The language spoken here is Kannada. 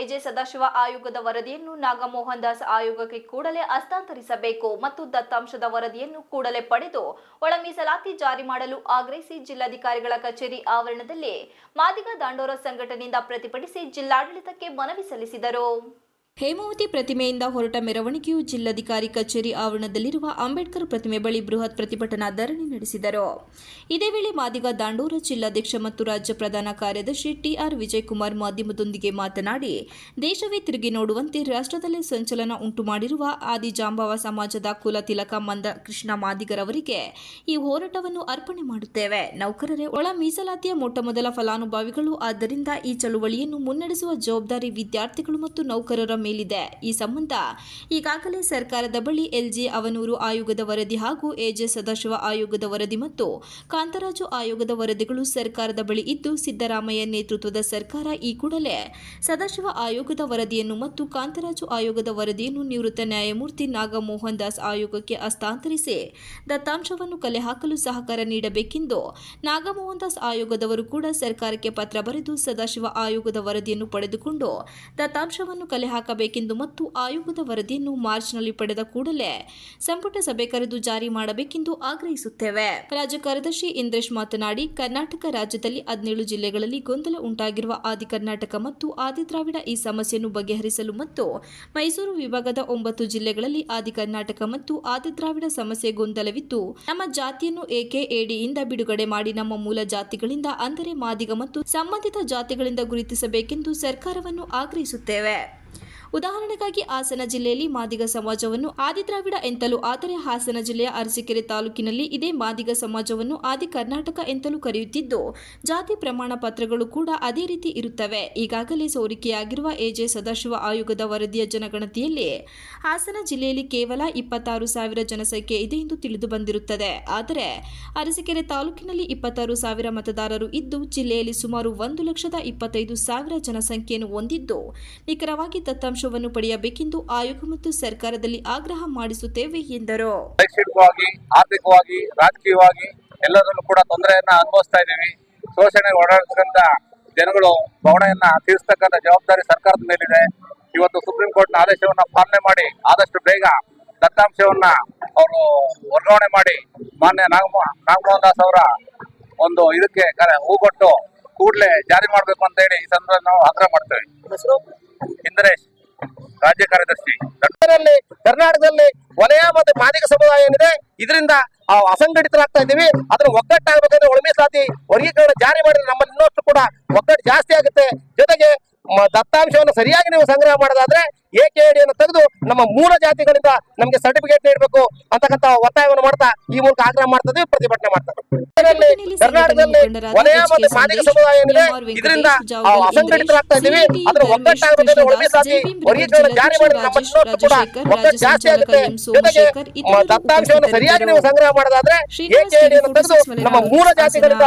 ಎಜೆ ಸದಾಶಿವ ಆಯೋಗದ ವರದಿಯನ್ನು ನಾಗಮೋಹನ್ ದಾಸ್ ಆಯೋಗಕ್ಕೆ ಕೂಡಲೇ ಹಸ್ತಾಂತರಿಸಬೇಕು ಮತ್ತು ದತ್ತಾಂಶದ ವರದಿಯನ್ನು ಕೂಡಲೇ ಪಡೆದು ಒಳ ಮೀಸಲಾತಿ ಜಾರಿ ಮಾಡಲು ಆಗ್ರಹಿಸಿ ಜಿಲ್ಲಾಧಿಕಾರಿಗಳ ಕಚೇರಿ ಆವರಣದಲ್ಲಿ ಮಾದಿಗ ದಾಂಡೋರ ಸಂಘಟನೆಯಿಂದ ಪ್ರತಿಭಟಿಸಿ ಜಿಲ್ಲಾಡಳಿತಕ್ಕೆ ಮನವಿ ಸಲ್ಲಿಸಿದರು. ಹೇಮಾವತಿ ಪ್ರತಿಮೆಯಿಂದ ಹೊರಟ ಮೆರವಣಿಗೆಯು ಜಿಲ್ಲಾಧಿಕಾರಿ ಕಚೇರಿ ಆವರಣದಲ್ಲಿರುವ ಅಂಬೇಡ್ಕರ್ ಪ್ರತಿಮೆ ಬಳಿ ಬೃಹತ್ ಪ್ರತಿಭಟನಾ ಧರಣಿ ನಡೆಸಿದರು. ಇದೇ ವೇಳೆ ಮಾದಿಗ ದಾಂಡೂರ ಜಿಲ್ಲಾಧ್ಯಕ್ಷ ಮತ್ತು ರಾಜ್ಯ ಪ್ರಧಾನ ಕಾರ್ಯದರ್ಶಿ ಟಿಆರ್ ವಿಜಯಕುಮಾರ್ ಮಾಧ್ಯಮದೊಂದಿಗೆ ಮಾತನಾಡಿ, ದೇಶವೇ ತಿರುಗಿ ನೋಡುವಂತೆ ರಾಷ್ಟ್ರದಲ್ಲೇ ಸಂಚಲನ ಉಂಟು ಮಾಡಿರುವ ಆದಿ ಜಾಂಬವ ಸಮಾಜದ ಕುಲ ತಿಲಕ ಮಂದ ಕೃಷ್ಣ ಮಾದಿಗರವರಿಗೆ ಈ ಹೋರಾಟವನ್ನು ಅರ್ಪಣೆ ಮಾಡುತ್ತೇವೆ. ನೌಕರರೇ, ಒಳ ಮೀಸಲಾತಿಯ ಮೊಟ್ಟಮೊದಲ ಫಲಾನುಭವಿಗಳು. ಆದ್ದರಿಂದ ಈ ಚಳುವಳಿಯನ್ನು ಮುನ್ನಡೆಸುವ ಜವಾಬ್ದಾರಿ ವಿದ್ಯಾರ್ಥಿಗಳು ಮತ್ತು ನೌಕರರ ಮೇಲಿದೆ. ಈ ಸಂಬಂಧ ಈಗಾಗಲೇ ಸರ್ಕಾರದ ಬಳಿ ಎಲ್ಜಿ ಅವನೂರು ಆಯೋಗದ ವರದಿ ಹಾಗೂ ಎಜೆ ಸದಾಶಿವ ಆಯೋಗದ ವರದಿ ಮತ್ತು ಕಾಂತರಾಜು ಆಯೋಗದ ವರದಿಗಳು ಸರ್ಕಾರದ ಬಳಿ ಇದ್ದು, ಸಿದ್ದರಾಮಯ್ಯ ನೇತೃತ್ವದ ಸರ್ಕಾರ ಈ ಕೂಡಲೇ ಸದಾಶಿವ ಆಯೋಗದ ವರದಿಯನ್ನು ಮತ್ತು ಕಾಂತರಾಜು ಆಯೋಗದ ವರದಿಯನ್ನು ನಿವೃತ್ತ ನ್ಯಾಯಮೂರ್ತಿ ನಾಗಮೋಹನ್ ದಾಸ್ ಆಯೋಗಕ್ಕೆ ಹಸ್ತಾಂತರಿಸಿ ದತ್ತಾಂಶವನ್ನು ಕಲೆ ಹಾಕಲು ಸಹಕಾರ ನೀಡಬೇಕೆಂದು ನಾಗಮೋಹನ್ ದಾಸ್ ಆಯೋಗದವರು ಕೂಡ ಸರ್ಕಾರಕ್ಕೆ ಪತ್ರ ಬರೆದು ಸದಾಶಿವ ಆಯೋಗದ ವರದಿಯನ್ನು ಪಡೆದುಕೊಂಡು ದತ್ತಾಂಶವನ್ನು ಕಲೆ ಹಾಕಬೇಕೆಂದು ಮತ್ತು ಆಯೋಗದ ವರದಿಯನ್ನು ಮಾರ್ಚ್ನಲ್ಲಿ ಪಡೆದ ಕೂಡಲೇ ಸಂಪುಟ ಸಭೆ ಕರೆದು ಜಾರಿ ಮಾಡಬೇಕೆಂದು ಆಗ್ರಹಿಸುತ್ತೇವೆ. ರಾಜ್ಯ ಕಾರ್ಯದರ್ಶಿ ಇಂದ್ರೇಶ್ ಮಾತನಾಡಿ, ಕರ್ನಾಟಕ ರಾಜ್ಯದಲ್ಲಿ ಹದಿನೇಳು ಜಿಲ್ಲೆಗಳಲ್ಲಿ ಗೊಂದಲ ಉಂಟಾಗಿರುವ ಆದಿ ಕರ್ನಾಟಕ ಮತ್ತು ಆದಿ ದ್ರಾವಿಡ ಈ ಸಮಸ್ಯೆಯನ್ನು ಬಗೆಹರಿಸಲು ಮತ್ತು ಮೈಸೂರು ವಿಭಾಗದ ಒಂಬತ್ತು ಜಿಲ್ಲೆಗಳಲ್ಲಿ ಆದಿ ಕರ್ನಾಟಕ ಮತ್ತು ಆದಿ ದ್ರಾವಿಡ ಸಮಸ್ಯೆ ಗೊಂದಲವಿದ್ದು, ನಮ್ಮ ಜಾತಿಯನ್ನು ಏಕೆ ಎಡಿಯಿಂದ ಬಿಡುಗಡೆ ಮಾಡಿ ನಮ್ಮ ಮೂಲ ಜಾತಿಗಳಿಂದ ಅಂದರೆ ಮಾದಿಗ ಮತ್ತು ಸಂಬಂಧಿತ ಜಾತಿಗಳಿಂದ ಗುರುತಿಸಬೇಕೆಂದು ಸರ್ಕಾರವನ್ನು ಆಗ್ರಹಿಸುತ್ತೇವೆ. ಉದಾಹರಣೆಗಾಗಿ ಹಾಸನ ಜಿಲ್ಲೆಯಲ್ಲಿ ಮಾದಿಗ ಸಮಾಜವನ್ನು ಆದಿದ್ರಾವಿಡ ಎಂತಲೂ ಆದರೆ ಹಾಸನ ಜಿಲ್ಲೆಯ ಅರಸೀಕೆರೆ ತಾಲೂಕಿನಲ್ಲಿ ಇದೇ ಮಾದಿಗ ಸಮಾಜವನ್ನು ಆದಿ ಕರ್ನಾಟಕ ಎಂತಲೂ ಕರೆಯುತ್ತಿದ್ದು, ಜಾತಿ ಪ್ರಮಾಣ ಪತ್ರಗಳು ಕೂಡ ಅದೇ ರೀತಿ ಇರುತ್ತವೆ. ಈಗಾಗಲೇ ಸೋರಿಕೆಯಾಗಿರುವ ಎಜೆ ಸದಾಶಿವ ಆಯೋಗದ ವರದಿಯ ಜನಗಣತಿಯಲ್ಲಿ ಹಾಸನ ಜಿಲ್ಲೆಯಲ್ಲಿ ಕೇವಲ ಇಪ್ಪತ್ತಾರು ಸಾವಿರ ಜನಸಂಖ್ಯೆ ಇದೆ ಎಂದು ತಿಳಿದು ಬಂದಿರುತ್ತದೆ. ಆದರೆ ಅರಸೀಕೆರೆ ತಾಲೂಕಿನಲ್ಲಿ ಇಪ್ಪತ್ತಾರು ಸಾವಿರ ಮತದಾರರು ಇದ್ದು, ಜಿಲ್ಲೆಯಲ್ಲಿ ಸುಮಾರು ಒಂದು ಲಕ್ಷದ ಇಪ್ಪತ್ತೈದು ಸಾವಿರ ಜನಸಂಖ್ಯೆಯನ್ನು ಹೊಂದಿದ್ದು, ನಿಖರವಾಗಿ ದತ್ತಾಂಶವನ್ನು ಪಡೆಯಬೇಕೆಂದು ಆಯೋಗ ಮತ್ತು ಸರ್ಕಾರದಲ್ಲಿ ಆಗ್ರಹ ಮಾಡಿಸುತ್ತೇವೆ ಎಂದರು. ಶೈಕ್ಷಣಿಕವಾಗಿ ಆರ್ಥಿಕವಾಗಿ ರಾಜಕೀಯವಾಗಿ ಎಲ್ಲದರಲ್ಲೂ ಕೂಡ ತೊಂದರೆಯನ್ನ ಅನುಭವಿಸ್ತಾ ಇದ್ದೀವಿ. ಶೋಷಣೆ ಓಡಾಡತಕ್ಕಂತ ಜನಗಳು ಬವಣೆಯನ್ನ ತೀರಿಸ್ತಕ್ಕಂಥ ಜವಾಬ್ದಾರಿ ಸರ್ಕಾರದ ಮೇಲಿದೆ. ಇವತ್ತು ಸುಪ್ರೀಂ ಕೋರ್ಟ್ನ ಆದೇಶವನ್ನ ಪಾಲನೆ ಮಾಡಿ ಆದಷ್ಟು ಬೇಗ ದತ್ತಾಂಶವನ್ನ ಅವರು ವರ್ಗಾವಣೆ ಮಾಡಿ ಮಾನ್ಯ ನಾಗಮ ನಾಗಮೋಹನ್ ದಾಸ್ ಅವರ ಒಂದು ಇದಕ್ಕೆ ಹೂ ಕೊಟ್ಟು ಕೂಡಲೇ ಜಾರಿ ಮಾಡಬೇಕು ಅಂತ ಹೇಳಿ ಈ ಸಂದರ್ಭದಲ್ಲಿ ನಾವು ಆಗ್ರಹ ಮಾಡ್ತೇವೆ. ಇಂದ್ರೇಶ್. ರಾಜ್ಯ ಕಾರ್ಯದರ್ಶಿ. ಕರ್ನಾಟಕದಲ್ಲಿ ವಲಯ ಮತ್ತು ಮಾದಿಗ ಸಮುದಾಯ ಏನಿದೆ, ಇದರಿಂದ ಅಸಂಘಟಿತರಾಗ್ತಾ ಇದ್ದೀವಿ. ಅದನ್ನ ಒಗ್ಗಟ್ಟಾಗಬೇಕಂದ್ರೆ ಸಾತಿ ವರ್ಗೀಕರಣ ಜಾರಿ ಮಾಡಿದ್ರೆ ನಮ್ಮಲ್ಲಿ ಇನ್ನಷ್ಟು ಕೂಡ ಒಗ್ಗಟ್ಟು ಜಾಸ್ತಿ ಆಗುತ್ತೆ. ಜೊತೆಗೆ ದತ್ತಾಂಶವನ್ನು ಸರಿಯಾಗಿ ನೀವು ಸಂಗ್ರಹ ಮಾಡೋದಾದ್ರೆ ಎಕೆಡಿಯನ್ನು ತೆಗೆದು ನಮ್ಮ ಮೂಲ ಜಾತಿಗಳಿಂದ ನಮಗೆ ಸರ್ಟಿಫಿಕೇಟ್ ನೀಡಬೇಕು ಅಂತಕ್ಕಂಥ ಒತ್ತಾಯವನ್ನು ಮಾಡ್ತಾ ಈ ಮೂಲಕ ಆಗ್ರಹ ಮಾಡ್ತಾ ಪ್ರತಿಭಟನೆ ಮಾಡ್ತಾ ರಾಜ್ಯದಲ್ಲಿ ಕರ್ನಾಟಕದಲ್ಲಿ ವಲಯ ಮತ್ತು ಮಾದಿಗ ಸಮುದಾಯ ಏನಿದೆ ಇದರಿಂದ ಅಸಂಘಟಿತರಾಗ್ತಾ ಇದ್ದೀವಿ. ಅದ್ರ ಒಗ್ಗಟ್ಟಾಗಬೇಕಂದ್ರೆ ಒಳಗೆ ಸಾಧಿ ವರ್ಗೀಕರಣ ಜಾರಿ ಮಾಡಿದ್ರೆ ನಮ್ಮ ಇನ್ನಷ್ಟು ಕೂಡ ಒಗ್ಗಟ್ಟು ಜಾಸ್ತಿ ಆಗುತ್ತೆ. ಜೊತೆಗೆ ದತ್ತಾಂಶವನ್ನು ಸರಿಯಾಗಿ ನೀವು ಸಂಗ್ರಹ ಮಾಡೋದಾದ್ರೆ ಎಕೆಡಿಯನ್ನು ತೆಗೆದು ನಮ್ಮ ಮೂಲ ಜಾತಿಗಳಿಂದ